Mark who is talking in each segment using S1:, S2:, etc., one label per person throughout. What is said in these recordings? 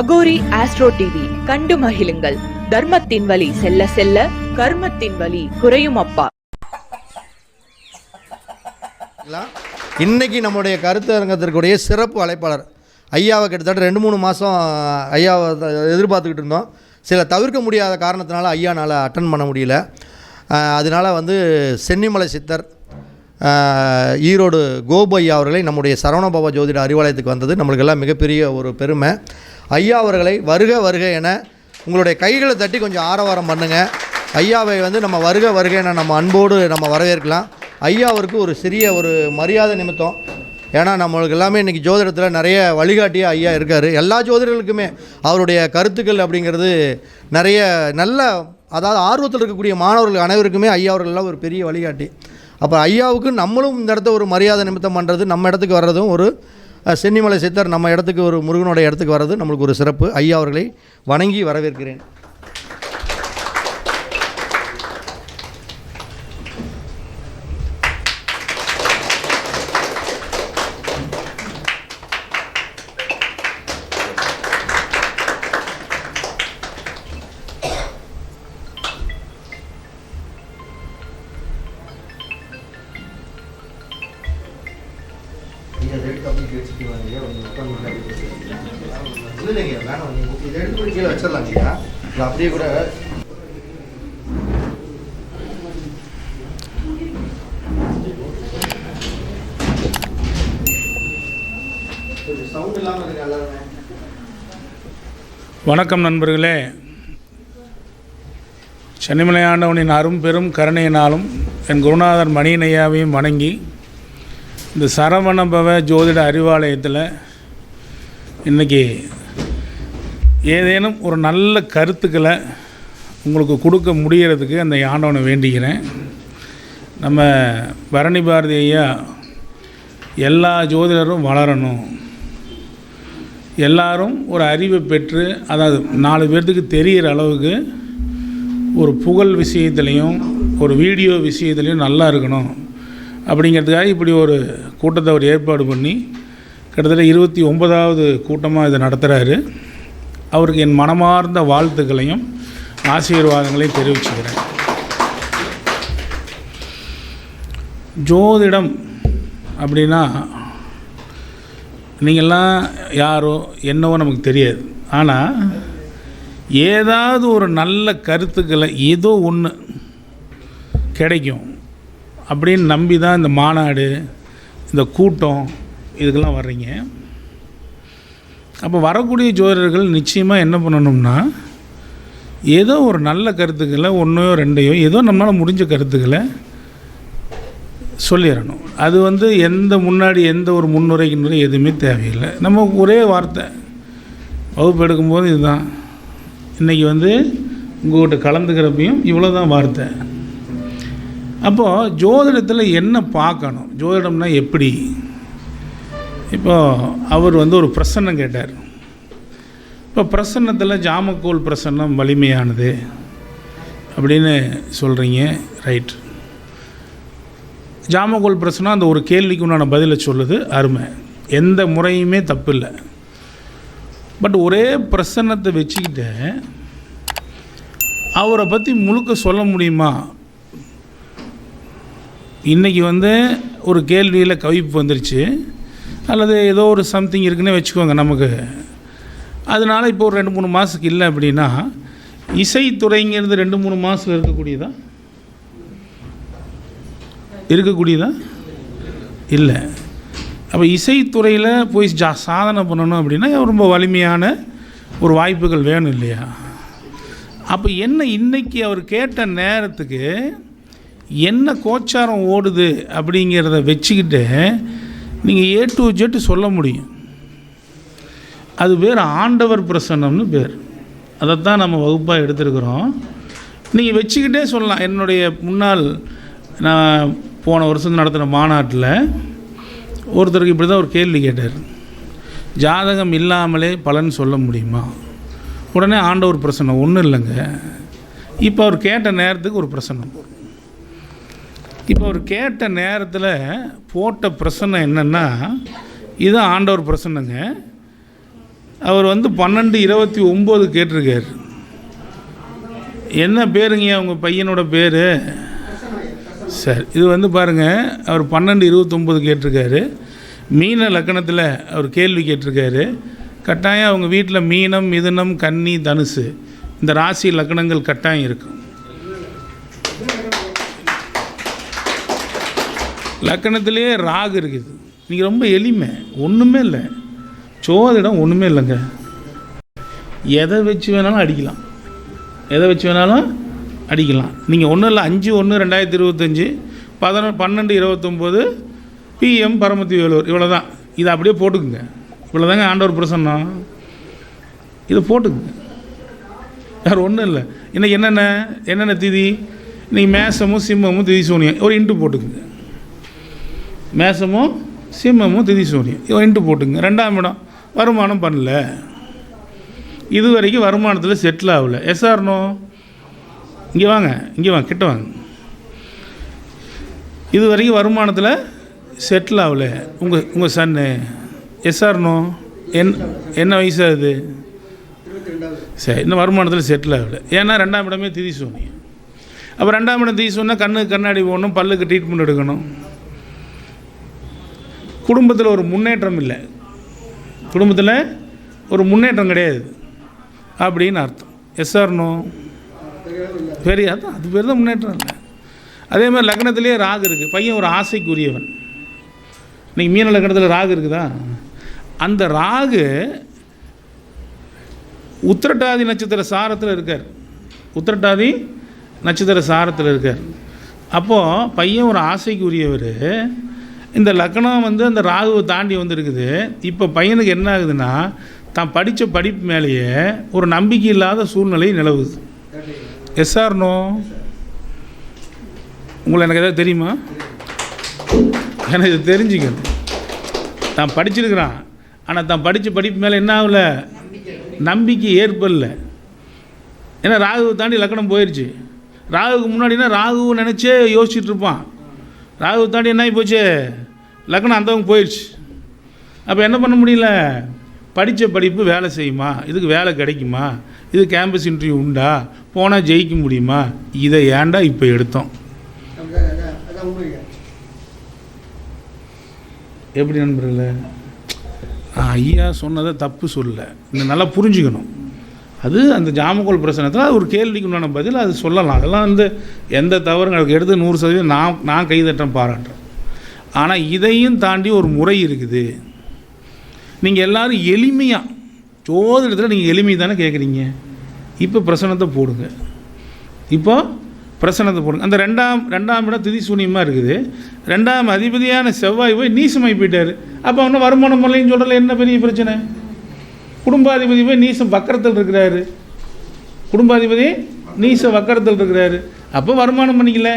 S1: Aghori astro TV. கண்டு மகிழுங்கள். தர்மத்தின் வழி செல்ல செல்ல கர்மத்தின் வழி குறையும் அப்பா.
S2: இன்னைக்கு நம்முடைய கருத்தரங்கத்திற்குடைய சிறப்பு அழைப்பாளர் ஐயாவை கிட்டத்தட்ட ரெண்டு மூணு மாதம் ஐயாவை எதிர்பார்த்துக்கிட்டு இருந்தோம். சில தவிர்க்க முடியாத காரணத்தினால ஐயானால் அட்டன் பண்ண முடியல. அதனால் அதனால வந்து சென்னிமலை சித்தர் ஈரோடு கோபு ஐயா அவர்களை நம்முடைய சரவணபாபா ஜோதிட அறிவாலயத்துக்கு வந்தது. நம்மளுக்கெல்லாம் மிகப்பெரிய ஒரு பெருமை. ஐயா அவர்களை வருக வருக என உங்களுடைய கைகளை தட்டி கொஞ்சம் ஆரவாரம் பண்ணுங்கள் ஐயாவை வந்து நம்ம வருக வருக என நம்ம அன்போடு நம்ம வரவேற்கலாம். ஐயா அவருக்கு ஒரு சிறிய ஒரு மரியாதை நிமித்தம். ஏன்னா நம்மளுக்கு எல்லாமே இன்றைக்கி ஜோதிடத்தில் நிறைய வழிகாட்டியாக ஐயா இருக்கார். எல்லா ஜோதிடர்களுக்குமே அவருடைய கருத்துக்கள் அப்படிங்கிறது நிறைய நல்ல அதாவது ஆர்வத்தில் இருக்கக்கூடிய மாணவர்கள் அனைவருக்குமே ஐயா அவர்கள்லாம் ஒரு பெரிய வழிகாட்டி. அப்போ ஐயாவுக்கு நம்மளும் இந்த இடத்த ஒரு மரியாதை நிமித்தம் பண்ணுறது நம்ம இடத்துக்கு வர்றதும் ஒரு சென்னிமலை சித்தர் நம்ம இடத்துக்கு ஒரு முருகனோட இடத்துக்கு வர்றது நம்மளுக்கு ஒரு சிறப்பு. ஐயா அவர்களை வணங்கி வரவேற்கிறேன்.
S3: வணக்கம் நண்பர்களே. சென்னிமலையாண்டவனின் அரும் பெரும் கருணையினாலும் என் குருநாதர் மணியனையாவையும் வணங்கி இந்த சரவணபவ ஜோதிட அறிவாலயத்தில் இன்றைக்கி ஏதேனும் ஒரு நல்ல கருத்துக்களை உங்களுக்கு கொடுக்க முடிகிறதுக்கு அந்த ஆண்டவனை வேண்டிக்கிறேன். நம்ம பரணி பாரதி ஐயா எல்லா ஜோதிடரும் வளரணும். எல்லாரும் ஒரு அறிவை பெற்று அதாவது நாலு பேர்த்துக்கு தெரிகிற அளவுக்கு ஒரு புகழ் விஷயத்துலையும் ஒரு வீடியோ விஷயத்துலையும் நல்லா இருக்கணும். அப்படிங்கிறதுக்காக இப்படி ஒரு கூட்டத்தை அவர் ஏற்பாடு பண்ணி கிட்டத்தட்ட இருபத்தி ஒன்பதாவது கூட்டமாக இதை நடத்துகிறாரு அவருக்கு என் மனமார்ந்த வாழ்த்துக்களையும் ஆசீர்வாதங்களையும் தெரிவிச்சுக்கிறேன். ஜோதிடம் அப்படின்னா நீங்கள்லாம் யாரோ என்னவோ நமக்கு தெரியாது. ஆனால் ஏதாவது ஒரு நல்ல கருத்துக்களை ஏதோ ஒன்று கிடைக்கும் அப்படின்னு நம்பி தான் இந்த மாநாடு இந்த கூட்டம் இதுக்கெல்லாம் வர்றீங்க. அப்போ வரக்கூடிய ஜோதிடர்கள் நிச்சயமாக என்ன பண்ணணும்னா ஏதோ ஒரு நல்ல கருத்துக்களை ஒன்றையோ ரெண்டையோ ஏதோ நம்மளால் முடிஞ்ச கருத்துக்களை சொல்லிடணும். அது வந்து எந்த முன்னாடி எந்த ஒரு முன்னுரைக்கின்ற எதுவுமே தேவையில்லை. நம்ம ஒரே வார்த்தை வகுப்பு எடுக்கும்போது இதுதான். இன்றைக்கி வந்து உங்கள்கிட்ட கலந்துக்கிறப்பையும் இவ்வளோ தான் வார்த்தை. அப்போது ஜோதிடத்தில் என்ன பார்க்கணும்? ஜோதிடம்னா எப்படி? இப்போது அவர் வந்து ஒரு பிரசன்னம் கேட்டார். இப்போ பிரசன்னத்தில் ஜாமக்கோல் பிரசன்னம் வலிமையானது அப்படின்னு சொல்கிறீங்க ரைட். ஜாமகோல் பிரச்சனை அந்த ஒரு கேள்விக்கு உண்டான பதிலை சொல்லுது. அருமை. எந்த முறையுமே தப்பு இல்லை பட் ஒரே பிரசன்னத்தை வச்சுக்கிட்டு அவரை பற்றி முழுக்க சொல்ல முடியுமா? இன்றைக்கி வந்து ஒரு கேள்வியில் கவிப்பு வந்துருச்சு. அல்லது ஏதோ ஒரு சம்திங் இருக்குன்னே வச்சுக்கோங்க நமக்கு. அதனால் இப்போ ஒரு ரெண்டு மூணு மாதத்துக்கு இல்லை அப்படின்னா இசைத்துறைங்கிறது ரெண்டு மூணு மாதத்தில் இருக்கக்கூடியதான் இருக்கக்கூடியதா? இல்லை. அப்போ இசைத்துறையில் போய் ஜா சாதனை பண்ணணும் அப்படின்னா ரொம்ப வலிமையான ஒரு வாய்ப்புகள் வேணும் இல்லையா? அப்போ என்ன இன்னைக்கு அவர் கேட்ட நேரத்துக்கு என்ன கோச்சாரம் ஓடுது அப்படிங்கிறத வச்சுக்கிட்டு நீங்கள் ஏ டு ஜெட் சொல்ல முடியும். அது பேர் ஆண்டவர் பிரசன்னம்னு பேர். அதைத்தான் நம்ம வகுப்பாக எடுத்துருக்குறோம். நீங்கள் வச்சுக்கிட்டே சொல்லலாம். என்னுடைய முன்னாள் நான் போன வருஷம் நடத்தின மாநாட்டில் ஒருத்தருக்கு இப்படி தான் ஒரு கேள்வி கேட்டார். ஜாதகம் இல்லாமலே பலன் சொல்ல முடியுமா? உடனே ஆண்டவர் பிரசனம் ஒன்றும் இல்லைங்க. இப்போ அவர் கேட்ட நேரத்துக்கு ஒரு பிரசனம் இப்போ அவர் கேட்ட நேரத்தில் போட்ட பிரச்சனை என்னென்னா இது ஆண்டவர் பிரசன்னங்க. அவர் வந்து பன்னெண்டு இருபத்தி ஒம்பது கேட்டிருக்கார். என்ன பேருங்க அவங்க பையனோட பேர்? சரி இது வந்து பாருங்கள் அவர் பன்னெண்டு இருபத்தொம்போது கேட்டிருக்காரு. மீன லக்கணத்தில் அவர் கேள்வி கேட்டிருக்காரு. கட்டாயம் அவங்க வீட்டில் மீனம் மிதுனம் கன்னி தனுசு இந்த ராசி லக்கணங்கள் கட்டாயம் இருக்கும் லக்கணத்திலே ராகு இருக்குது நீங்கள் ரொம்ப எளிமை ஒன்றுமே இல்லை. சோதிடம் ஒன்றுமே இல்லைங்க. எதை வச்சு வேணாலும் அடிக்கலாம். எதை வச்சு வேணாலும் அடிக்கலாம். நீங்கள் ஒன்றும் இல்லை அஞ்சு ஒன்று ரெண்டாயிரத்தி இருபத்தஞ்சி பதினொ பன்னெண்டு இருபத்தொம்போது பிஎம் பரமத்தி வேலூர் இவ்வளோ தான் இதை அப்படியே போட்டுக்குங்க. இவ்வளோ தாங்க ஆண்டவர் பிரசன்னம். இதை போட்டுக்குங்க. வேறு ஒன்றும் இல்லை. இன்னைக்கு என்னென்ன என்னென்ன திதி? இன்றைக்கி மேசமும் சிம்மமும் திதி சூனியம் ஒரு இன்ட்டு போட்டுக்குங்க. மேசமும் சிம்மமும் திதி சூனியம் ஒரு இன்ட்டு போட்டுங்க ரெண்டாம் இடம் வருமானம் பண்ணல. இது வரைக்கும் வருமானத்தில் செட்டில் ஆகலை. எஸ்ஆர்னோ இங்கே வாங்க இங்கே வாங்க கிட்ட வாங்க. இது வரைக்கும் வருமானத்தில் செட்டில் ஆகல. உங்கள் உங்கள் சன்னு எஸ்ஆர்னோ என் என்ன வயசாகுது சரி இன்னும் வருமானத்தில் செட்டில் ஆகல. ஏன்னா ரெண்டாம் இடமே திதி சூனியம் அப்போ ரெண்டாம் இடம் திதி சொன்னால் கண்ணுக்கு கண்ணாடி போடணும் பல்லுக்கு ட்ரீட்மெண்ட் எடுக்கணும். குடும்பத்தில் ஒரு முன்னேற்றம் இல்லை. குடும்பத்தில் ஒரு முன்னேற்றம் கிடையாது. அப்படின்னு அர்த்தம். எஸ்ஆர்னோ பெரிய அதான் அது பேர் தான் முன்னேற்றம் இல்லை. அதே மாதிரி லக்னத்திலே ராகு இருக்குது பையன் ஒரு ஆசைக்குரியவன். இன்றைக்கி மீன லக்னத்தில் ராகு இருக்குதா? அந்த ராகு உத்திரட்டாதி நட்சத்திர சாரத்தில் இருக்கார். உத்திரட்டாதி நட்சத்திர சாரத்தில் இருக்கார். அப்போது பையன் ஒரு ஆசைக்குரியவர். இந்த லக்னம் வந்து அந்த ராகுவை தாண்டி வந்திருக்குது. இப்போ பையனுக்கு என்ன ஆகுதுன்னா தான் படித்த படிப்பு மேலேயே ஒரு நம்பிக்கை இல்லாத சூழ்நிலை நிலவுது. எஸ்ஆர்னோ உங்களை எனக்கு எதாவது தெரியுமா? எனக்கு தெரிஞ்சுக்க தெரிஞ்சுக்கணும். தான் படிச்சிருக்கிறான். ஆனால் தான் படித்த படிப்பு மேலே என்ன ஆகல? நம்பிக்கை ஏற்படல. ஏன்னா ராகுவை தாண்டி லக்கணம் போயிடுச்சு ராகுவுக்கு முன்னாடினா ராகுவை நினச்சே யோசிச்சுட்டு இருப்பான். ராகுவை தாண்டி என்ன ஆகி போச்சு? லக்கணம் அந்தவங்க போயிடுச்சு அப்போ என்ன பண்ண முடியல? படித்த படிப்பு வேலை செய்யுமா? இதுக்கு வேலை கிடைக்குமா? இது கேம்பஸ் இன்டர்வியூ உண்டா? போனால் ஜெயிக்க முடியுமா? இதை ஏன்டா இப்போ எடுத்தோம்? எப்படி நண்பர்களே? ஐயா சொன்னதை தப்பு சொல்லலை இந்த நல்லா புரிஞ்சுக்கணும். அது அந்த ஜாமக்கோல் பிரச்சனத்தில் அது ஒரு கேள்விக்கு உண்டான பதில் அது சொல்லலாம். அதெல்லாம் வந்து எந்த தவறும் எனக்கு எடுத்து நூறு சதவீதம் நான் நான் கைதட்டம் பாராட்டுறேன். ஆனால் இதையும் தாண்டி ஒரு முறை இருக்குது. நீங்கள் எல்லாரும் எளிமையாக ஜோதிடத்தில் நீங்கள் எளிமை தானே கேட்குறீங்க இப்போ பிரசனத்தை போடுங்க. இப்போ பிரசனத்தை போடுங்க. அந்த ரெண்டாம் ரெண்டாம் இடம் திதி சூனியமாக இருக்குது. ரெண்டாம் அதிபதியான செவ்வாய் போய் நீசமாகி போயிட்டார். அப்போ அவனை வருமானம் பண்ணலைன்னு சொல்கிறல என்ன பெரிய பிரச்சனை? குடும்பாதிபதி போய் நீசம் வக்கரத்தில் இருக்கிறாரு. குடும்பாதிபதி நீச வக்கரத்தில் இருக்கிறாரு. அப்போ வருமானம் பண்ணிக்கல.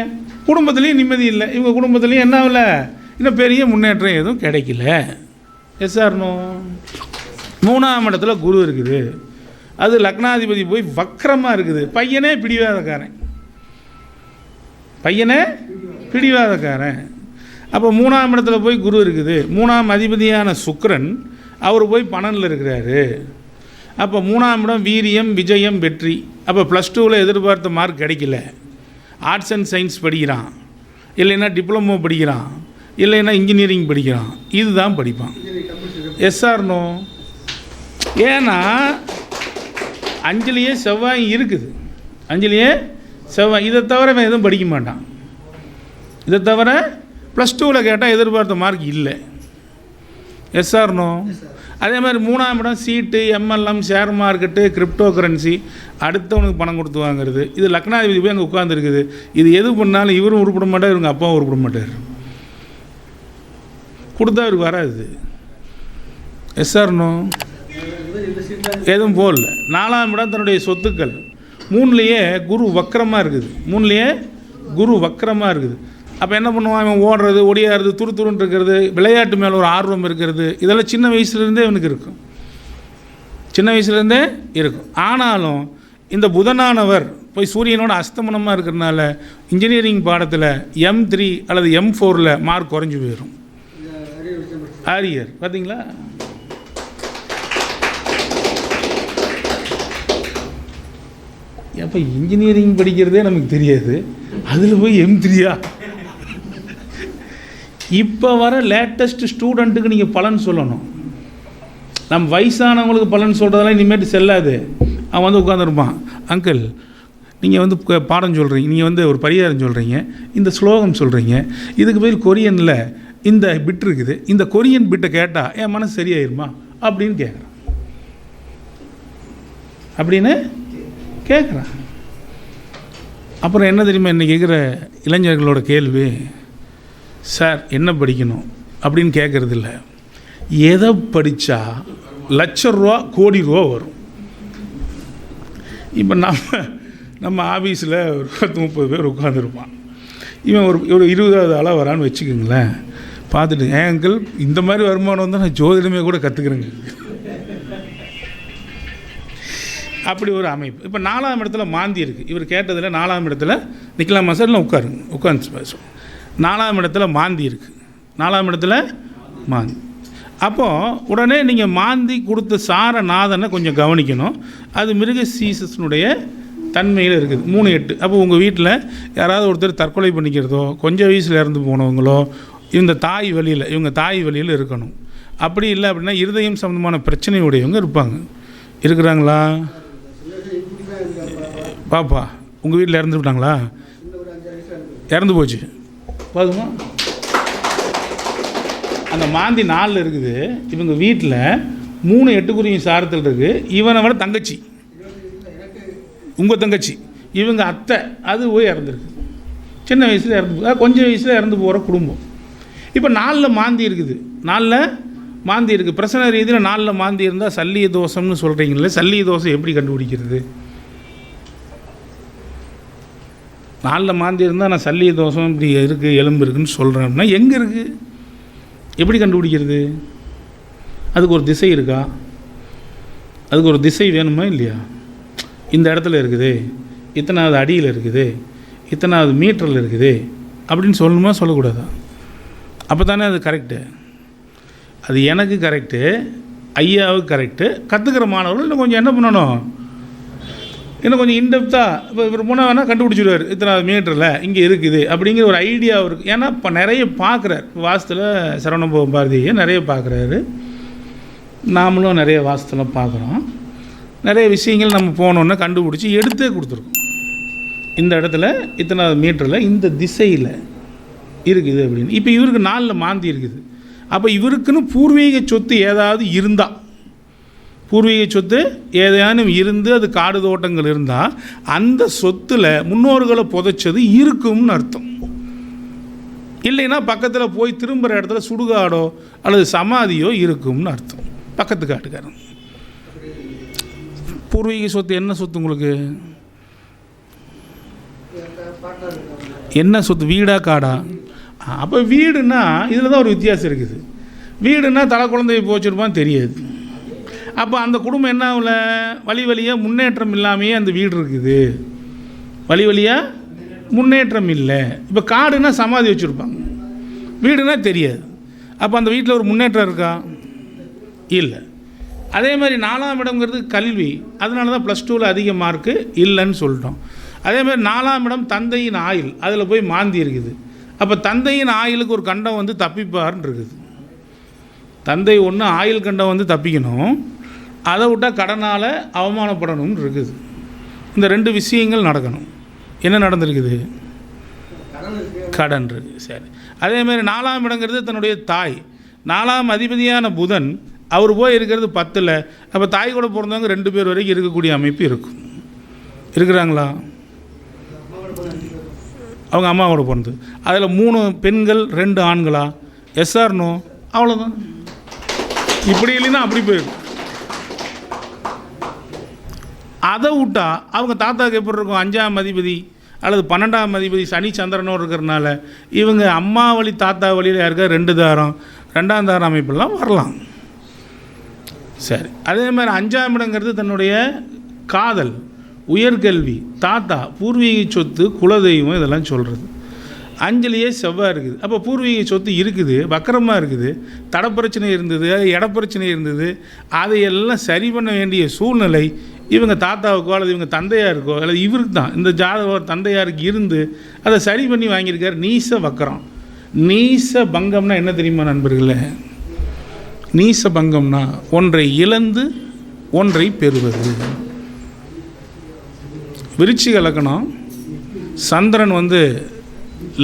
S3: குடும்பத்துலேயும் நிம்மதி இல்லை. இவங்க குடும்பத்துலேயும் என்ன ஆகல? இன்னும் பெரிய முன்னேற்றம் எதுவும் கிடைக்கல. எஸ் ஆர்னோ மூணாம் இடத்துல குரு இருக்குது. அது லக்னாதிபதி போய் வக்கரமாக இருக்குது. பையனே பிடிவாதக்காரன். பையனே பிடிவாதக்காரன். அப்போ மூணாம் இடத்துல போய் குரு இருக்குது. மூணாம் அதிபதியான சுக்ரன் அவர் போய் பணனில் இருக்கிறாரு. அப்போ மூணாம் இடம் வீரியம் விஜயம் வெற்றி. அப்போ ப்ளஸ் டூவில் எதிர்பார்த்த மார்க் கிடைக்கல. ஆர்ட்ஸ் அண்ட் சயின்ஸ் படிக்கிறான். இல்லைன்னா டிப்ளமோ படிக்கிறான். இல்லைன்னா இன்ஜினியரிங் படிக்கிறான். இதுதான் படிப்பான். எஸ்ஆர்னோ ஏன்னா அஞ்சலியே செவ்வாய் இருக்குது. அஞ்சலியே செவ்வாய். இதை தவிர அவன் எதுவும் படிக்க மாட்டான். இதை தவிர ப்ளஸ் டூவில் கேட்டால் எதிர்பார்த்த மார்க் இல்லை. எஸ்ஆர்னோ அதே மாதிரி மூணாம் இடம் சீட்டு MLM share market crypto currency அடுத்தவனுக்கு பணம் கொடுத்து வாங்குறது. இது லக்னாதிபதி போய் அங்கே உட்காந்துருக்குது இது எது பண்ணாலும் இவரும் உருப்பிட மாட்டார் இவங்க அப்பாவும் உருப்பிட மாட்டார். கொடுத்தா அவருக்கு வராது. எஸ்ஆர்னோ எதுவும் போடல. நாலாம் இடம் தன்னுடைய சொத்துக்கள். மூணுலேயே குரு வக்கரமாக இருக்குது. மூணுலேயே குரு வக்கரமாக இருக்குது. அப்போ என்ன பண்ணுவான்? இவன் ஓடுறது ஒடியாடுறது துரு துருன்னு இருக்கிறது விளையாட்டு மேலே ஒரு ஆர்வம் இருக்கிறது. இதெல்லாம் சின்ன வயசுலேருந்தே இவனுக்கு இருக்கும். சின்ன வயசுலேருந்தே இருக்கும். ஆனாலும் இந்த புதனானவர் போய் சூரியனோட அஸ்தமனமாக இருக்கிறனால இன்ஜினியரிங் பாடத்தில் எம் த்ரீ அல்லது எம் ஃபோரில் மார்க் குறைஞ்சி போயிடும் ஆரியர் பார்த்தீங்களா அப்போ இன்ஜினியரிங் படிக்கிறதே நமக்கு தெரியாது? அதில் போய் எம் த்ரீயா இப்போ வர லேட்டஸ்ட் ஸ்டூடெண்ட்டுக்கு நீங்கள் பலன் சொல்லணும். நம்ம வயசானவங்களுக்கு பலன் சொல்கிறதெல்லாம் இனிமேட்டு செல்லாது. அவன் வந்து உட்காந்துருப்பான் அங்கிள் நீங்கள் வந்து பாடம் சொல்கிறீங்க நீங்கள் வந்து ஒரு பரிகாரம் சொல்கிறீங்க இந்த ஸ்லோகம் சொல்கிறீங்க இதுக்கு பேர் கொரியனில் இந்த பிட் இருக்குது. இந்த கொரியன் பிட்டை கேட்டால் என் மனசு சரியாயிருமா? அப்படின்னு கேட்குறான் அப்படின்னு கேட்குறான் அப்புறம் என்ன தெரியுமா இன்றைக்கி கேட்குற இளைஞர்களோட கேள்வி? சார் என்ன படிக்கணும்? அப்படின்னு கேட்குறது இல்லை. எதை படித்தா லட்ச ரூபா கோடி ரூபா வரும்? இப்போ நம்ம நம்ம ஆஃபீஸில் ஒரு பத்து முப்பது பேர் உட்காந்துருப்பான் இவன் ஒரு ஒரு இருபதாவது ஆளாக வரான்னு வச்சுக்கோங்களேன். பார்த்துட்டு ஏன் அங்கிள் இந்த மாதிரி வருமானம் வந்து நான் ஜோதிடமே கூட கற்றுக்குறேங்க அப்படி ஒரு அமைப்பு. இப்போ நாலாம் இடத்துல மாந்தி இருக்குது இவர் கேட்டதில் நாலாம் இடத்துல நிற்கலாமா சார் இல்லை உட்காருங்க உட்காந்து பேசுவோம் நாலாம் இடத்துல மாந்தி இருக்குது நாலாம் இடத்துல மாந்தி. அப்போது உடனே நீங்கள் மாந்தி கொடுத்த சார நாதனை கொஞ்சம் கவனிக்கணும். அது மிருக சீசஸினுடைய தன்மையில் இருக்குது. மூணு எட்டு. அப்போ உங்கள் வீட்டில் யாராவது ஒருத்தர் தற்கொலை பண்ணிக்கிறதோ கொஞ்சம் வயசில் இறந்து போனவங்களோ இந்த தாய் வழியில் இவங்க தாய் வழியில் இருக்கணும். அப்படி இல்லை அப்படின்னா இருதயம் சம்மந்தமான பிரச்சனையுடையவங்க இருப்பாங்க. இருக்கிறாங்களா? பாப்பா உங்கள் வீட்டில் இறந்து விட்டாங்களா? இறந்து போச்சு. போதுமா அந்த மாந்தி நாலில் இருக்குது இவங்க வீட்டில் மூணு எட்டுக்குரிய சாரத்தில் இருக்குது இவனை விட தங்கச்சி. உங்கள் தங்கச்சி. இவங்க அத்தை அது போய் இறந்துருக்கு. சின்ன வயசில் இறந்து கொஞ்சம் வயசில் இறந்து போகிற குடும்பம். இப்போ நாலில் மாந்தி இருக்குது. நாலில் மாந்தி இருக்குது பிரசன ரீதியில் நாலில் மாந்தி இருந்தால் சல்லிய தோஷம்னு சொல்கிறீங்களே சல்லிய தோஷம் எப்படி கண்டுபிடிக்கிறது? நாளில் மாந்தி இருந்தால் நான் சல்லிய தோஷம் இப்படி இருக்குது எலும்பு இருக்குன்னு சொல்கிறேன் அப்படின்னா எங்கே இருக்குது எப்படி கண்டுபிடிக்கிறது? அதுக்கு ஒரு திசை இருக்கா? அதுக்கு ஒரு திசை வேணுமா இல்லையா? இந்த இடத்துல இருக்குது இத்தனாவது அடியில் இருக்குது இத்தனாவது மீட்டரில் இருக்குது அப்படின்னு சொல்லணுமா சொல்லக்கூடாதா? அப்போ தானே அது கரெக்டு அது எனக்கு கரெக்டு ஐயாவுக்கு கரெக்டு கற்றுக்கிற மாணவர்கள் இன்னும் கொஞ்சம் என்ன பண்ணணும்? இன்னும் கொஞ்சம் இன்டெப்த்தாக இப்போ இவர் போனால் வேணால் கண்டுபிடிச்சிடுவார். இத்தனை மீட்டரில் இங்கே இருக்குது அப்படிங்கிற ஒரு ஐடியா இருக்குது ஏன்னா இப்போ நிறைய பார்க்குறார் வாசத்தில் சரவணபவ பாரதியை நிறைய பார்க்குறாரு நாமளும் நிறைய வாசத்தில் பார்க்குறோம் நிறைய விஷயங்கள் நம்ம போனோன்னே கண்டுபிடிச்சி எடுத்தே கொடுத்துருக்கோம். இந்த இடத்துல இத்தனாவது மீட்டரில் இந்த திசையில் இருக்குது அப்படின்னு. இப்போ இவருக்கு நாலில் மாந்தி இருக்குது. அப்போ இவருக்குன்னு பூர்வீக சொத்து ஏதாவது இருந்தால் பூர்வீக சொத்து ஏதேனும் இருந்து அது காடு தோட்டங்கள் இருந்தால் அந்த சொத்தில் முன்னோர்களை புதைச்சது இருக்கும்னு அர்த்தம். இல்லைன்னா பக்கத்தில் போய் திரும்புகிற இடத்துல சுடுகாடோ அல்லது சமாதியோ இருக்கும்னு அர்த்தம். பக்கத்து காட்டுக்காரன். பூர்வீக சொத்து என்ன சொத்து உங்களுக்கு? என்ன சொத்து? வீடா காடா? அப்போ வீடுன்னா இதில் தான் ஒரு வித்தியாசம் இருக்குது. வீடுன்னா தலை குழந்தைய போச்சிருப்பான்னு தெரியாது. அப்போ அந்த குடும்பம் என்ன ஆகல? வழி வழியாக முன்னேற்றம் இல்லாமையே அந்த வீடு இருக்குது. வழி வழியாக முன்னேற்றம் இல்லை. இப்போ காடுனா சமாதி வச்சுருப்பாங்க. வீடுனா தெரியாது. அப்போ அந்த வீட்டில் ஒரு முன்னேற்றம் இருக்கா? இல்லை. அதே மாதிரி நாலாம் இடம்ங்கிறது கல்வி. அதனால தான் ப்ளஸ் டூவில் அதிக மார்க்கு இல்லைன்னு சொல்லிட்டோம். அதே மாதிரி நாலாம் இடம் தந்தையின் ஆயில் அதில் போய் மாந்தி இருக்குது. அப்போ தந்தையின் ஆயிலுக்கு ஒரு கண்டம் வந்து தப்பிப்பார்னு இருக்குது. தந்தை ஒன்று ஆயில் கண்டம் வந்து தப்பிக்கணும். அதை விட்டால் கடனால் அவமானப்படணும்னு இருக்குது இந்த ரெண்டு விஷயங்கள் நடக்கணும். என்ன நடந்திருக்குது? கடன் இருக்குது சரி. அதே மாதிரி நாலாம் இடங்கிறது தன்னுடைய தாய். நாலாம் அதிபதியான புதன் அவர் போய் இருக்கிறது பத்தில். அப்போ தாய் கூட பிறந்தவங்க ரெண்டு பேர் வரைக்கும் இருக்கக்கூடிய அமைப்பு இருக்கும். இருக்கிறாங்களா? அவங்க அம்மாவோட பிறந்தது. அதில் மூணு பெண்கள் ரெண்டு ஆண்களா? எஸ்ஆர்னோ அவ்வளோதான் இப்படி இல்லைன்னா அப்படி போயிடும் அதை விட்டா அவங்க தாத்தாவுக்கு எப்படி இருக்கும்? அஞ்சாம் அதிபதி அல்லது பன்னெண்டாம் அதிபதி சனி சந்திரனோடு இருக்கிறனால இவங்க அம்மா வழி தாத்தா வழியில் யாருக்கா ரெண்டு தாரம் ரெண்டாம் தாரம் அமைப்பெல்லாம் வரலாம். சரி. அதே மாதிரி அஞ்சாம் இடங்கிறது தன்னுடைய காதல் உயர்கல்வி தாத்தா பூர்வீக சொத்து குலதெய்வம் இதெல்லாம் சொல்கிறது அஞ்சலியே செவ்வாய் இருக்குது. அப்போ பூர்வீக சொத்து இருக்குது வக்கரமாக இருக்குது தடப்பிரச்சனை இருந்தது இடப்பிரச்சனை இருந்தது அதையெல்லாம் சரி பண்ண வேண்டிய சூழ்நிலை இவங்க தாத்தாவுக்கோ அல்லது இவங்க தந்தையாருக்கோ அல்லது இவருக்கு தான் இந்த ஜாதக தந்தையாருக்கு இருந்து அதை சரி பண்ணி வாங்கியிருக்கார். நீச வக்கரம். நீச பங்கம்னா என்ன தெரியுமா நண்பர்களே? நீச பங்கம்னா ஒன்றை இழந்து ஒன்றை பெறுவது. விருச்சிக லக்கணம் சந்திரன் வந்து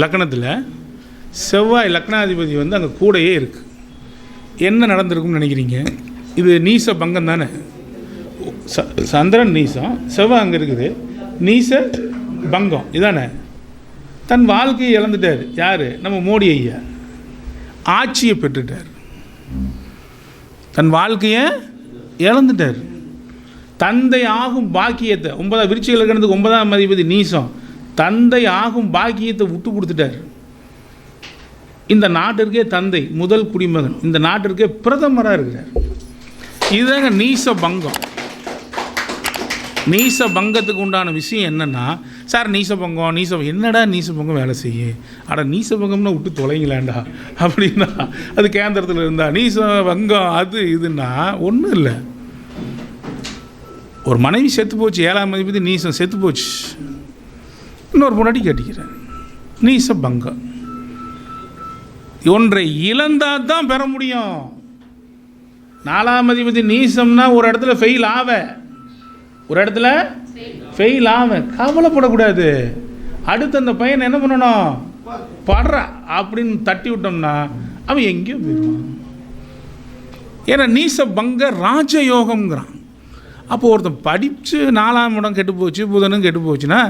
S3: லக்கணத்தில் செவ்வாய் லக்னாதிபதி வந்து அங்கே கூடயே இருக்குது என்ன நடந்திருக்கும்னு நினைக்கிறீங்க? இது நீச பங்கம் தானே ச- சந்திரன் நீசம் செவ்வாய் அங்கே இருக்குது. நீச பங்கம். இதானே? தன் வாழ்க்கையை இழந்துட்டார். யார்? நம்ம மோடி ஐயா. ஆட்சியை பெற்றுட்டார். தன் வாழ்க்கையை இழந்துட்டார். தந்தை ஆகும் பாக்கியத்தை ஒன்பதாம் விருச்சிகள் இருக்கிறதுக்கு ஒன்பதாம் அதிபதி நீசம் தந்தை ஆகும் பாக்கியத்தை விட்டு கொடுத்துட்டார். இந்த நாட்டிற்கே தந்தை முதல் குடிமகன். இந்த நாட்டிற்கே பிரதமராக இருக்கிறார். இதுதாங்க நீச பங்கம். நீச பங்கத்துக்கு உண்டான விஷயம் என்னென்னா சார் நீச பங்கம் நீச என்னடா நீச பங்கம் வேலை செய்ய? அட நீச பங்கம்னா விட்டு தொலைங்களாண்டா? அப்படின்னா அது கேந்திரத்தில் இருந்தா நீச பங்கம் அது இதுன்னா ஒன்றும் இல்லை. ஒரு மனைவி செத்து போச்சு ஏழாம் அதிபதி நீசம் செத்து போச்சு. இன்னொரு முன்னாடி கட்டிக்கிறேன். நீச பங்கம் ஒன்றை இழந்தால் தான் பெற முடியும். நாலாம் அதிபதி நீசம்னா ஒரு இடத்துல ஃபெயில் ஆவ. ஒரு இடத்துல ஃபெயில் ஆவன். கவலைப்படக்கூடாது. அடுத்து அந்த பையனை என்ன பண்ணணும்? படுற அப்படின்னு தட்டி விட்டோம்னா அவன் எங்கேயோ போயிடுவான். ஏன்னா நீச பங்க ராஜயோகம்ங்கிறான். அப்போ ஒருத்தன் படித்து நாலாம் இடம் கெட்டு போச்சு புதனும் கெட்டு போச்சுன்னா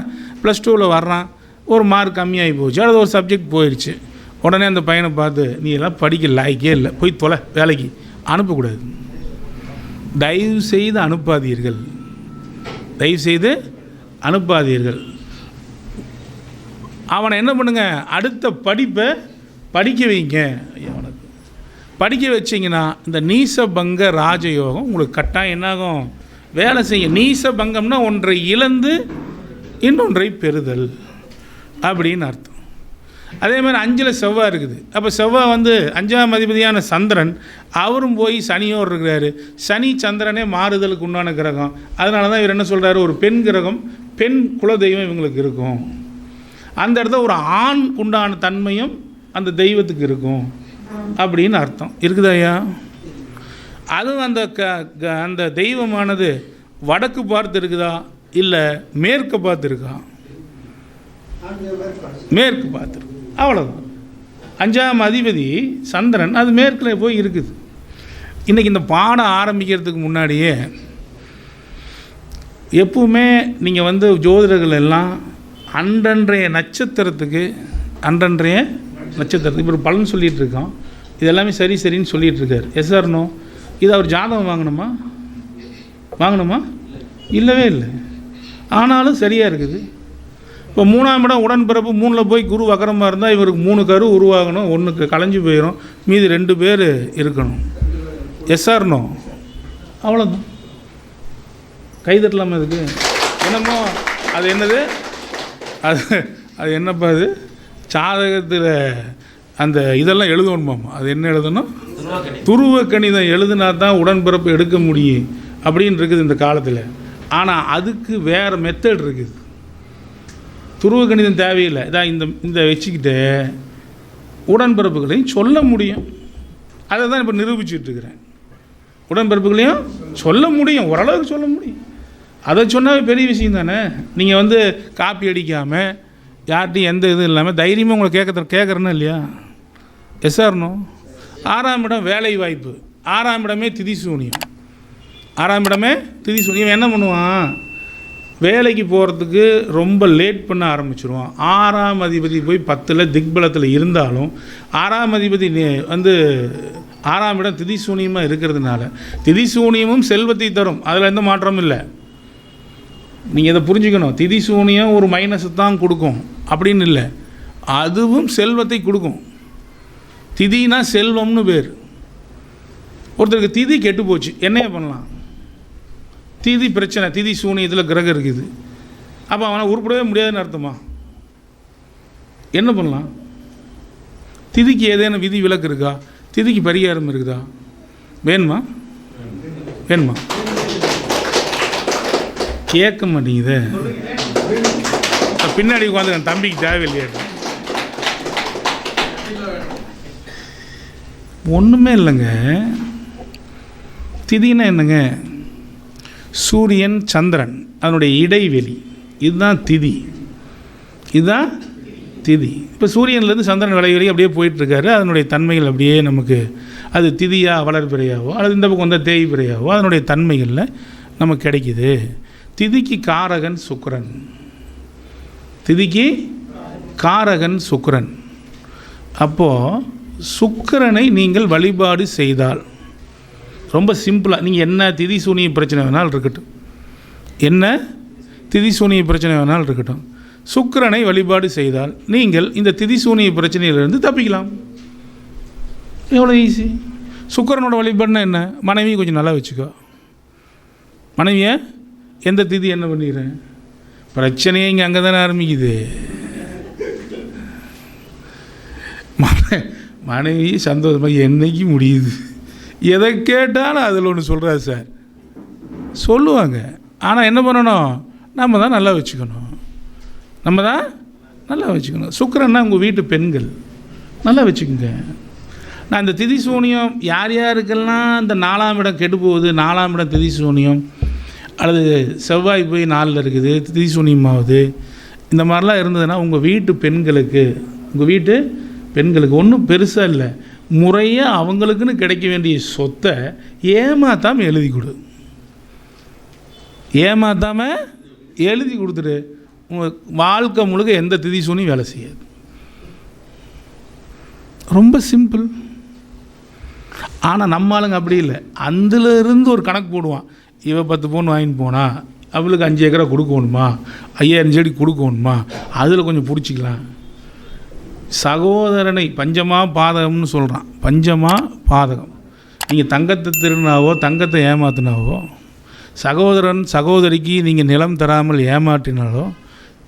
S3: ப்ளஸ் டூவில் வர்றான் ஒரு மார்க் கம்மியாகி போச்சு அல்லது ஒரு சப்ஜெக்ட் போயிடுச்சு உடனே அந்த பையனை பார்த்து நீ எல்லாம் படிக்க லாய்க்கே இல்லை போய் தொலை வேலைக்கு அனுப்பக்கூடாது. தயவு செய்து அனுப்பாதீர்கள். தயவுசெய்து அனுப்பாதீர்கள். அவனை என்ன பண்ணுங்க? அடுத்த படிப்பை படிக்க வைங்க. அவனுக்கு படிக்க வச்சிங்கன்னா இந்த நீசபங்க ராஜயோகம் உங்களுக்கு கட்டாயம் என்னாகும்? வேலை செய்ய நீசபங்கம்னா ஒன்றை இழந்து இன்னொன்றை பெறுதல் அப்படின்னு அர்த்தம். அதே மாதிரி அஞ்சில் செவ்வாய் இருக்குது. அப்போ செவ்வாய் வந்து அஞ்சாம் அதிபதியான சந்திரன் அவரும் போய் சனியோடு இருக்கிறாரு. சனி சந்திரனே மாறுதலுக்கு உண்டான கிரகம். அதனால தான் இவர் என்ன சொல்கிறாரு ஒரு பெண் கிரகம் பெண் குலதெய்வம் இவங்களுக்கு இருக்கும். அந்த இடத்துல ஒரு ஆண் உண்டான தன்மையும் அந்த தெய்வத்துக்கு இருக்கும். அப்படின்னு அர்த்தம். இருக்குதா ஐயா? அதுவும் அந்த க க- அந்த தெய்வமானது வடக்கு பார்த்து இருக்குதா? இல்லை மேற்கு பார்த்து இருக்கா? மேற்கு பார்த்துருக்கு அவ்வளோதான் அஞ்சாம் அதிபதி சந்திரன் அது மேற்கில் போய் இருக்குது. இன்றைக்கி இந்த பாடம் ஆரம்பிக்கிறதுக்கு முன்னாடியே எப்பவுமே நீங்கள் வந்து ஜோதிடர்கள் எல்லாம் அன்றன்றைய நட்சத்திரத்துக்கு அன்றன்றைய நட்சத்திரத்துக்கு இப்போ பலன் சொல்லிகிட்டு இருக்கோம். இது எல்லாமே சரி சரின்னு சொல்லிகிட்டு இருக்கார். எஸ் ஆர்னோ இது அவர் ஜாதகம் வாங்கணுமா? வாங்கணுமா? இல்லவே இல்லை. ஆனாலும் சரியாக இருக்குது. இப்போ மூணாம் இடம் உடன்பிறப்பு மூணில் போய் குரு வக்கரமாக இருந்தால் இவருக்கு மூணு கரு உருவாகணும் ஒன்றுக்கு கலைஞ்சு போயிடும் மீதி ரெண்டு பேர் இருக்கணும். எஸ்ஆர்னோ அவ்வளோதான் கை தட்டலாமா இதுக்கு? என்னமோ அது என்னது? அது அது என்னப்பா அது சாதகத்தில் அந்த இதெல்லாம் எழுதணுமாம்? அது என்ன எழுதணும்? துருவ கணிதம் எழுதுனா தான் உடன்பிறப்பு எடுக்க முடியும் அப்படின்னு இருக்குது இந்த காலத்தில். ஆனால் அதுக்கு வேறு மெத்தட் இருக்குது. துருவ கணிதம் தேவையில்லை. இதான் இந்த இந்த வச்சுக்கிட்டு உடன்பிறப்புகளையும் சொல்ல முடியும். அதை தான் இப்போ நிரூபிச்சுட்டு இருக்கிறேன். உடன்பிறப்புகளையும் சொல்ல முடியும். ஓரளவுக்கு சொல்ல முடியும். அதை சொன்னாவே பெரிய விஷயம் தானே? நீங்கள் வந்து காப்பி அடிக்காமல் யார்கிட்டையும் எந்த இதுவும் இல்லாமல் தைரியமாக உங்களை கேட்க கேட்குறேன்னா இல்லையா? எஸ் ஆர்னோ ஆறாம் இடம் வேலை வாய்ப்பு ஆறாம் இடமே திதி சூனியம். ஆறாம் இடமே திதி சூனியம். என்ன பண்ணுவான்? வேலைக்கு போகிறதுக்கு ரொம்ப லேட் பண்ண ஆரம்பிச்சிருவான். ஆறாம் அதிபதி போய் பத்தில் திக்பலத்தில் இருந்தாலும் ஆறாம் அதிபதி வந்து ஆறாம் இடம் திதி சூனியமாக இருக்கிறதுனால திதி சூனியமும் செல்வத்தை தரும். அதில் எந்த மாற்றமும் இல்லை. நீங்கள் இதை புரிஞ்சுக்கணும். திதி சூனியம் ஒரு மைனஸ் தான் கொடுக்கும் அப்படின்னு இல்லை. அதுவும் செல்வத்தை கொடுக்கும். திதினா செல்வம்னு பேர். ஒருத்தருக்கு திதி கெட்டு போச்சு என்னைய பண்ணலாம்? திதி பிரச்சனை திதி சூனி இதில் கிரகம் இருக்குது. அப்போ அவனை உருப்படவே முடியாதுன்னு அர்த்தமா? என்ன பண்ணலாம்? திதிக்கு ஏதேனும் விதி விலக்கு இருக்கா? திதிக்கு பரிகாரம் இருக்குதா? வேணுமா? வேணுமா? கேட்க மாட்டேங்குது. பின்னாடி உட்காந்து என் தம்பிக்கு தேவையில்லையா. ஒன்றுமே இல்லைங்க. திதினா என்னங்க? சூரியன் சந்திரன் அதனுடைய இடைவெளி. இதுதான் திதி. இதுதான் திதி. இப்போ சூரியன்லேருந்து சந்திரன் விளைவெளி அப்படியே போயிட்டுருக்காரு. அதனுடைய தன்மைகள் அப்படியே நமக்கு அது திதியா வளர்பிறையாவோ அல்லது இந்த பக்கம் வந்தால் தேய்பிறையாவோ அதனுடைய தன்மைகளில் நமக்கு கிடைக்கிது. திதிக்கு காரகன் சுக்கரன். திதிக்கு காரகன் சுக்கரன். அப்போது சுக்கரனை நீங்கள் வழிபாடு செய்தால் ரொம்ப சிம்பிளாக நீங்கள் என்ன திதி சூனிய பிரச்சனை வேணாலும் இருக்கட்டும். என்ன திதி சூனிய பிரச்சனை வேணாலும் இருக்கட்டும். சுக்கரனை வழிபாடு செய்தால் நீங்கள் இந்த திதி சூனிய பிரச்சனையிலிருந்து தப்பிக்கலாம். எவ்வளோ ஈஸி சுக்கரனோட வழிபாடுனா என்ன? மனைவியை கொஞ்சம் நல்லா வச்சுக்கோ. மனைவியை எந்த திதி என்ன பண்ணிடுறேன் பிரச்சனையே இங்கே அங்கே தானே ஆரம்பிக்குது மனைவி சந்தோஷமாக என்னைக்கு முடியுது? எதை கேட்டாலும் அதில் ஒன்று சொல்கிறாரு சார். சொல்லுவாங்க. ஆனால் என்ன பண்ணணும்? நம்ம தான் நல்லா வச்சுக்கணும். நம்ம தான் நல்லா வச்சுக்கணும். சுக்கரன்னா உங்கள் வீட்டு பெண்கள். நல்லா வச்சுக்கோங்க. நான் இந்த திதி சூனியம் யார் யாருக்கெல்லாம் இந்த நாலாம் இடம் கெட்டு போகுது நாலாம் இடம் திதி சூனியம் அல்லது செவ்வாய் போய் நாளில் இருக்குது திதி சூனியம் ஆகுது இந்த மாதிரிலாம் இருந்ததுன்னா உங்கள் வீட்டு பெண்களுக்கு உங்கள் வீட்டு பெண்களுக்கு ஒன்றும் பெருசாக இல்லை. முறையாக அவங்களுக்குன்னு கிடைக்க வேண்டிய சொத்தை ஏமாத்தாமல் எழுதி கொடு. ஏமாத்தாமல் எழுதி கொடுத்துரு வாழ்க்கை முழுக்க எந்த திதி சூனியும் வேலை செய்யாது. ரொம்ப சிம்பிள். ஆனால் நம்ம ஆளுங்க அப்படி இல்லை. அதுலேருந்து ஒரு கணக்கு போடுவான். இவ பத்து பவுன் வாங்கிட்டு போனா அவளுக்கு அஞ்சு ஏக்கரா கொடுக்கணுமா? ஐயாயிரம் செடி கொடுக்கணுமா? அதில் கொஞ்சம் பிடிச்சிக்கலாம். சகோதரனை பஞ்சமா பாதகம்னு சொல்கிறான் பஞ்சமா பாதகம். நீங்கள் தங்கத்தை திருடினாவோ தங்கத்தை ஏமாத்தினாவோ சகோதரன் சகோதரிக்கு நீங்கள் நிலம் தராமல் ஏமாற்றினாலோ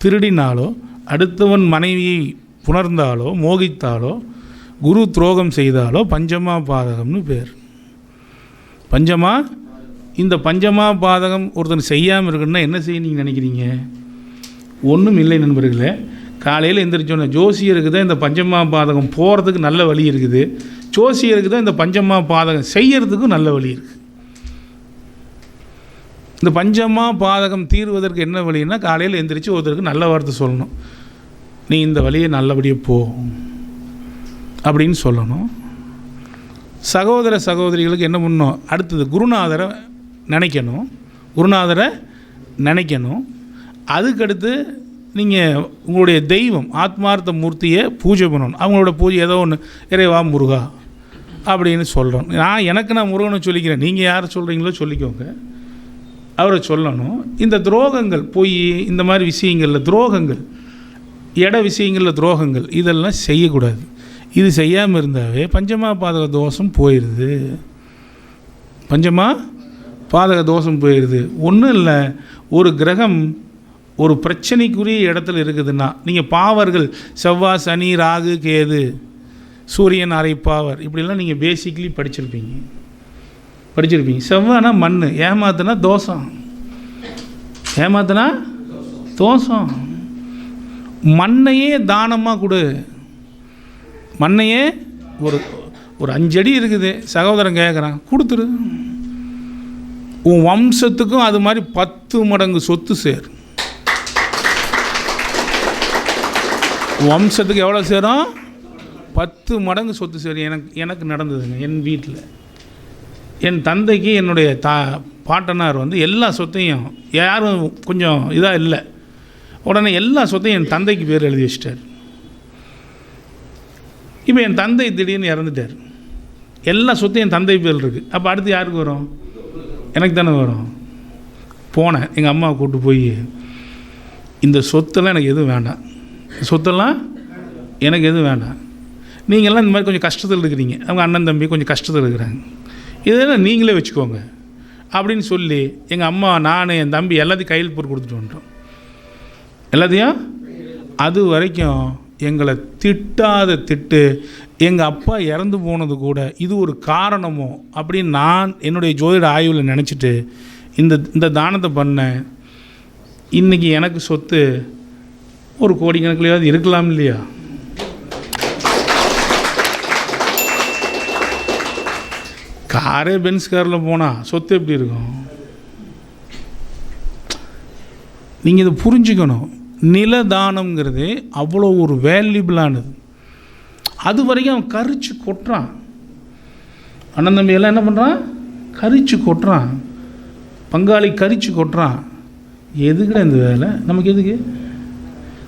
S3: திருடினாலோ அடுத்தவன் மனைவியை புணர்ந்தாலோ மோகித்தாலோ குரு துரோகம் செய்தாலோ பஞ்சமா பாதகம்னு பேர். பஞ்சமா? இந்த பஞ்சமா பாதகம் ஒருத்தன் செய்யாமல் இருக்குன்னா என்ன செய்ய நீங்கள் நினைக்கிறீங்க? ஒன்றும் இல்லை நண்பர்களே. காலையில் எந்திரிச்சோன்னே ஜோசியருக்கு தான் இந்த பஞ்சமா பாதகம் போகிறதுக்கு நல்ல வழி இருக்குது. ஜோசியருக்கு தான் இந்த பஞ்சமா பாதகம் செய்கிறதுக்கும் நல்ல வழி இருக்குது இந்த பஞ்சமா பாதகம் தீர்வதற்கு என்ன வழின்னா காலையில் எந்திரிச்சு ஒருத்தருக்கு நல்ல வார்த்தை சொல்லணும். நீ இந்த வழியை நல்லபடியாக போ அப்படின்னு சொல்லணும். சகோதர சகோதரிகளுக்கு என்ன பண்ணணும் அடுத்தது குருநாதரை நினைக்கணும். குருநாதரை நினைக்கணும். அதுக்கடுத்து நீங்கள் உங்களுடைய தெய்வம் ஆத்மார்த்த மூர்த்தியை பூஜை பண்ணணும். அவங்களோட பூஜை ஏதோ ஒன்று இறைவா முருகா அப்படின்னு சொல்கிறோம் நான் எனக்கு நான் முருகனை சொல்லிக்கிறேன். நீங்கள் யார் சொல்கிறீங்களோ சொல்லிக்கோங்க. அவரை சொல்லணும். இந்த துரோகங்கள் பொய் இந்த மாதிரி விஷயங்களில் துரோகங்கள் இட விஷயங்களில் துரோகங்கள் இதெல்லாம் செய்யக்கூடாது. இது செய்யாமல் இருந்தாவே பஞ்சமா பாதக தோஷம் போயிடுது பஞ்சமா பாதக தோஷம் போயிடுது ஒன்றும் இல்லை. ஒரு கிரகம் ஒரு பிரச்சனைக்குரிய இடத்துல இருக்குதுன்னா நீங்கள் பாவர்கள் செவ்வாய் சனி ராகு கேது சூரியன் அரை பாவர் இப்படிலாம் நீங்கள் பேசிக்லி படிச்சிருப்பீங்க. படிச்சிருப்பீங்க. செவ்வானா மண் ஏமாத்துனா தோஷம். ஏமாத்துனா தோஷம். மண்ணையே தானமாக கொடு. மண்ணையே ஒரு ஒரு அஞ்சடி இருக்குது. சகோதரன் கேட்குறான் கொடுத்துரு. உன் வம்சத்துக்கும் அது மாதிரி பத்து மடங்கு சொத்து சேரும். வம்சத்துக்கு எவ்வளோ சேரும்? பத்து மடங்கு சொத்து சேரும். எனக்கு எனக்கு நடந்ததுங்க என் வீட்டில் என் தந்தைக்கு என்னுடைய தா பாட்டனார் வந்து எல்லா சொத்தையும் யாரும் கொஞ்சம் இதாக இல்லை. உடனே எல்லா சொத்தையும் என் தந்தைக்கு பேர் எழுதி வச்சிட்டார். இப்போ என் தந்தை திடீர்னு இறந்துட்டார். எல்லா சொத்தையும் என் தந்தை பேர் இருக்குது அப்போ அடுத்து யாருக்கு வரும்? எனக்கு தானே வரும். போனேன். எங்கள் அம்மாவை கூப்பிட்டு போய் இந்த சொத்தெல்லாம் எனக்கு எதுவும் வேண்டாம். சொத்தெல்லாம் எனக்கு எதுவும் வேண்டாம். நீங்கள்லாம் இந்த மாதிரி கொஞ்சம் கஷ்டத்தில் இருக்கிறீங்க. அவங்க அண்ணன் தம்பி கொஞ்சம் கஷ்டத்தில் இருக்கிறாங்க. இதெல்லாம் நீங்களே வச்சுக்கோங்க. அப்படின்னு சொல்லி எங்கள் அம்மா நான் என் தம்பி எல்லாத்தையும் கையில் போட்டு கொடுத்துட்டு வந்துட்டோம். எல்லாத்தையும்? அது வரைக்கும் எங்களை திட்டாத திட்டு எங்கள் அப்பா இறந்து போனது கூட இது ஒரு காரணமோ அப்படின்னு நான் என்னுடைய ஜோதிட ஆய்வில் நினச்சிட்டு இந்த இந்த தானத்தை பண்ணேன். இன்றைக்கி எனக்கு சொத்து ஒரு கோடிக்கணக்கிலையாவது இருக்கலாம் இல்லையா? காரே பென்ஸ் காரில் போனால் சொத்து எப்படி இருக்கும்? நீங்கள் இதை புரிஞ்சுக்கணும். நிலதானம்ங்கிறது அவ்வளோ ஒரு வேல்யூபிளானது அது வரைக்கும் அவன் கரிச்சு கொட்டுறான். அண்ணன் தம்பி எல்லாம் என்ன பண்ணுறான் கரிச்சு கொட்டுறான். பங்காளி கரிச்சு கொட்டுறான். எதுக்குடா இந்த வேலை? நமக்கு எதுக்கு?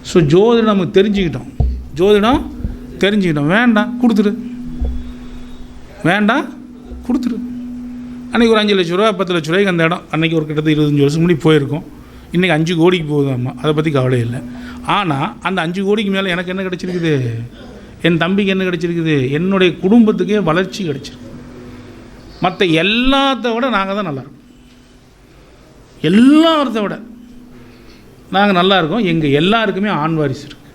S3: ஸோ ஜோதிடம் நமக்கு தெரிஞ்சுக்கிட்டோம். ஜோதிடம் தெரிஞ்சுக்கிட்டோம். வேண்டாம் கொடுத்துரு வேண்டாம் கொடுத்துரு அன்றைக்கி ஒரு அஞ்சு லட்ச ரூபா பத்து லட்ச ரூபாய்க்கு அந்த இடம் அன்றைக்கி ஒரு கிட்டத்தட்ட இருபத்தஞ்சி வருஷம் முன்னாடி போயிருக்கோம். இன்றைக்கி அஞ்சு கோடிக்கு போகுதாம்மா அதை பற்றி கவலை இல்லை. ஆனால் அந்த அஞ்சு கோடிக்கு மேலே எனக்கு என்ன கிடச்சிருக்குது? என் தம்பிக்கு என்ன கிடச்சிருக்குது? என்னுடைய குடும்பத்துக்கே வளர்ச்சி கிடச்சிருக்கு. மற்ற எல்லாத்த விட நாங்கள் தான் நல்லா இருக்கோம். எல்லாத்த விட. நாங்கள் நல்லா இருக்கோம். எங்கள் எல்லாருக்குமே ஆண் வாரிசு இருக்குது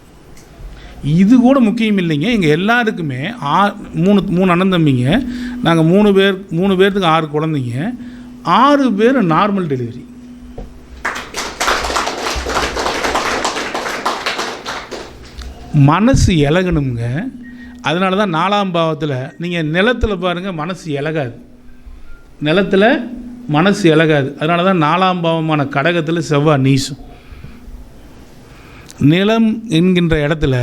S3: இது கூட முக்கியம் இல்லைங்க. எங்கள் எல்லாருக்குமே ஆ மூணு மூணு அண்ணன் தம்பிங்க. நாங்கள் மூணு பேர் மூணு பேர்த்துக்கு ஆறு குழந்தைங்க. ஆறு பேர் நார்மல் டெலிவரி மனசு இலகணுங்க. அதனால தான் நாலாம் பாவத்தில் நீங்கள் நிலத்தில் பாருங்கள் மனசு இலகாது. நிலத்தில் மனசு இலகாது. அதனால தான் நாலாம் பாவமான கடகத்தில் செவ்வாய் நீசும். நிலம் என்கின்ற இடத்துல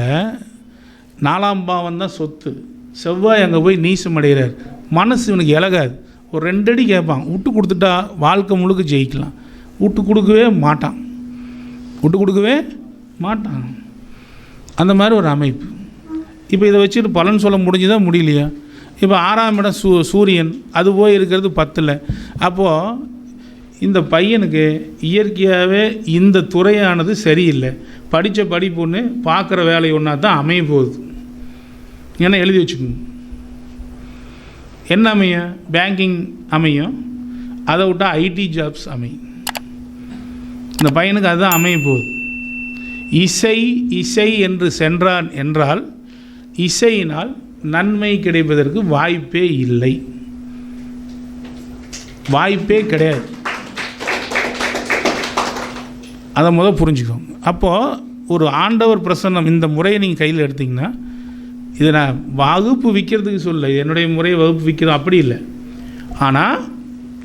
S3: நாலாம் பாவம் தான் சொத்து. செவ்வாய் அங்கே போய் நீசம் அடைகிறார். மனசு இவனுக்கு இலகாது. ஒரு ரெண்டடி கேட்பான். விட்டு கொடுத்துட்டா வாழ்க்கை முழுக்க ஜெயிக்கலாம். விட்டு கொடுக்கவே மாட்டான். விட்டு கொடுக்கவே மாட்டான். அந்த மாதிரி ஒரு அமைப்பு. இப்போ இதை வச்சுட்டு பலன் சொல்ல முடிஞ்சுதா முடியலையா? இப்போ ஆறாம் இடம் சூ சூரியன். அது போய் இருக்கிறது பத்தில். அப்போது இந்த பையனுக்கு இயற்கையாகவே இந்த துறையானது சரியில்லை. படித்த படிப்பு ஒன்று பார்க்குற வேலை ஒன்றா தான் அமைய போகுது. ஏன்னா எழுதி வச்சுக்கோங்க என்ன அமையும் பேங்கிங் அமையும். அதை விட்டால் ஐடி ஜாப்ஸ் அமையும். இந்த பையனுக்கு அதுதான் அமைய போகுது. இசை இசை என்று சென்றான் என்றால் இசையினால் நன்மை கிடைப்பதற்கு வாய்ப்பே இல்லை. வாய்ப்பே கிடையாது. அதை முதல் புரிஞ்சுக்கோங்க. அப்போது ஒரு ஆண்டவர் பிரசன்னம் இந்த முறையை நீங்கள் கையில் எடுத்தீங்கன்னா இதை நான் வகுப்பு விற்கிறதுக்கு சொல்ல என்னுடைய முறையை வகுப்பு விற்கிறது அப்படி இல்லை. ஆனால்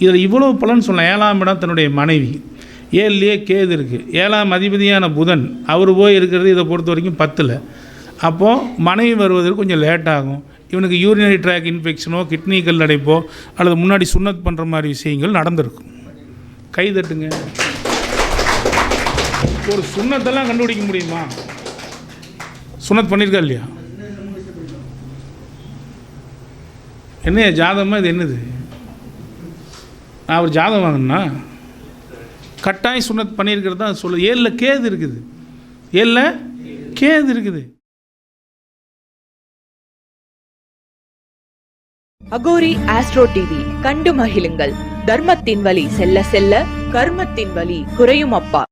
S3: இதில் இவ்வளோ பலன் சொல்லலாம் ஏழாம் இடம் தன்னுடைய மனைவி. ஏழுலேயே கேது இருக்குது ஏழாம் அதிபதியான புதன் அவர் போய் இருக்கிறது இதை பொறுத்த வரைக்கும் பத்தில். அப்போது மனைவி வருவதற்கு கொஞ்சம் லேட் ஆகும். இவனுக்கு யூரினரி ட்ராக் இன்ஃபெக்ஷனோ கிட்னி கல் அடைப்போ அல்லது முன்னாடி சுண்ணத் பண்ணுற மாதிரி விஷயங்கள் நடந்திருக்கும். கை தட்டுங்க. ஒரு சுண்ணத்தெல்லாம் கண்டுபிடிக்க முடியுமா? சுண்ணத் பண்ணியிருக்கா இல்லையா? என்ன ஜாதகமாக இது என்னது? நான் ஒரு ஜாதகம் வாங்கினா கட்டாயம் சுண்ணத் பண்ணியிருக்கிறது தான் சொல்லு ஏழில் கேது இருக்குது. ஏழில் கேது இருக்குது.
S1: அகோரி ஆஸ்ட்ரோ டிவி கண்டு மகிழுங்கள். தர்மத்தின் வழி செல்ல செல்ல கர்மத்தின் வழி குறையும் அப்பா.